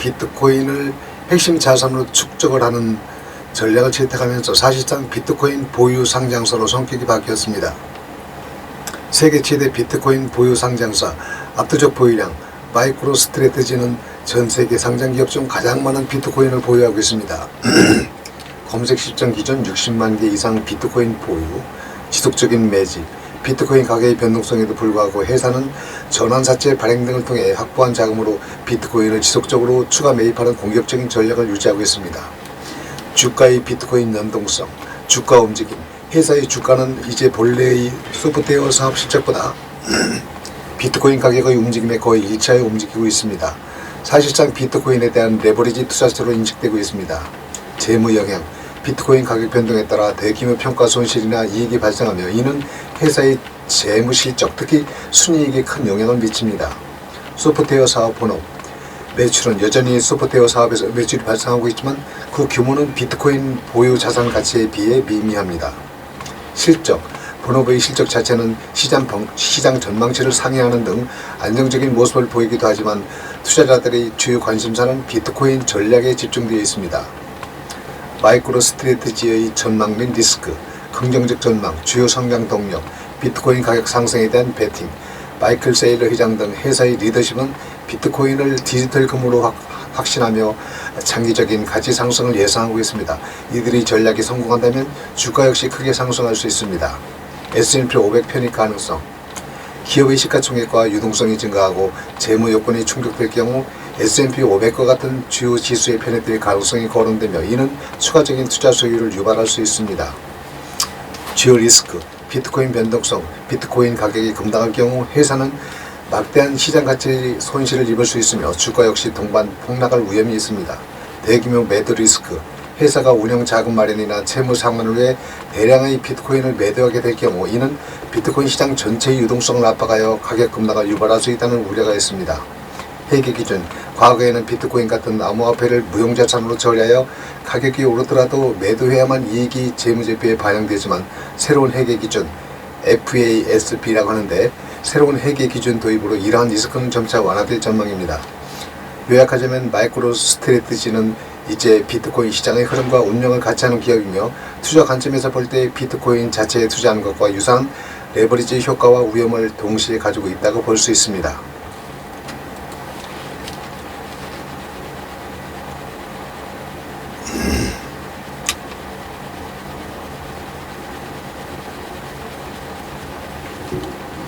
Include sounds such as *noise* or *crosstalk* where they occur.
비트코인을 핵심 자산으로 축적을 하는 전략을 채택하면서 사실상 비트코인 보유 상장사로 성격이 바뀌었습니다. 세계 최대 비트코인 보유 상장사 압도적 보유량 마이크로 스트레트지는 전 세계 상장 기업 중 가장 많은 비트코인을 보유하고 있습니다. *clears throat* 검색 실전 기준 60만 개 이상 비트코인 보유, 지속적인 매집, 비트코인 가격의 변동성에도 불구하고 회사는 전환사채 발행 등을 통해 확보한 자금으로 비트코인을 지속적으로 추가 매입하는 공격적인 전략을 유지하고 있습니다. 주가의 비트코인 연동성, 주가 움직임, 회사의 주가는 이제 본래의 소프트웨어 사업 실적보다 *clears throat* 비트코인 가격의 움직임에 거의 일차에 움직이고 있습니다. 사실상 비트코인에 대한 레버리지 투자처로 인식되고 있습니다. 재무 영향, 비트코인 가격 변동에 따라 대규모 평가 손실이나 이익이 발생하며 이는 회사의 재무 실적, 특히 순이익에 큰 영향을 미칩니다. 소프트웨어 사업 본업, 매출은 여전히 소프트웨어 사업에서 매출이 발생하고 있지만 그 규모는 비트코인 보유 자산 가치에 비해 미미합니다. 실적, 본업의 실적 자체는 시장, 방- 시장 전망치를 상회하는 등 안정적인 모습을 보이기도 하지만 투자자들의 주요 관심사는 비트코인 전략에 집중되어 있습니다. 마이크로 스트레트지의 전망 및 리스크, 긍정적 전망, 주요 성장 동력, 비트코인 가격 상승에 대한 베팅, 마이클 세일러 회장 등 회사의 리더십은 비트코인을 디지털 금으로 확, 확신하며 장기적인 가치 상승을 예상하고 있습니다. 이들의 전략이 성공한다면 주가 역시 크게 상승할 수 있습니다. S&P 500 편입 가능성 기업의 시가총액과 유동성이 증가하고 재무 요건이 충족될 경우 S&P 500과 같은 주요 지수에 편입될 가능성이 거론되며 이는 추가적인 투자 수요를 유발할 수 있습니다. 주요 리스크, 비트코인 변동성, 비트코인 가격이 급락할 경우 회사는 막대한 시장 가치 손실을 입을 수 있으며 주가 역시 동반 폭락할 위험이 있습니다. 대규모 매도 리스크, 회사가 운영 자금 마련이나 채무 상환을 위해 대량의 비트코인을 매도하게 될 경우 이는 비트코인 시장 전체의 유동성을 압박하여 가격 급락을 유발할 수 있다는 우려가 있습니다. 회계 기준 과거에는 비트코인 같은 암호화폐를 무형자산으로 처리하여 가격이 오르더라도 매도해야만 이익이 재무제표에 반영되지만 새로운 회계 기준 FASB라고 하는데 새로운 회계 기준 도입으로 이러한 리스크는 점차 완화될 전망입니다. 요약하자면 마이크로 스트레트지는 이제 비트코인 시장의 흐름과 운영을 같이 하는 기업이며 투자 관점에서 볼 때 비트코인 자체에 투자하는 것과 유사한 레버리지 효과와 위험을 동시에 가지고 있다고 볼 수 있습니다.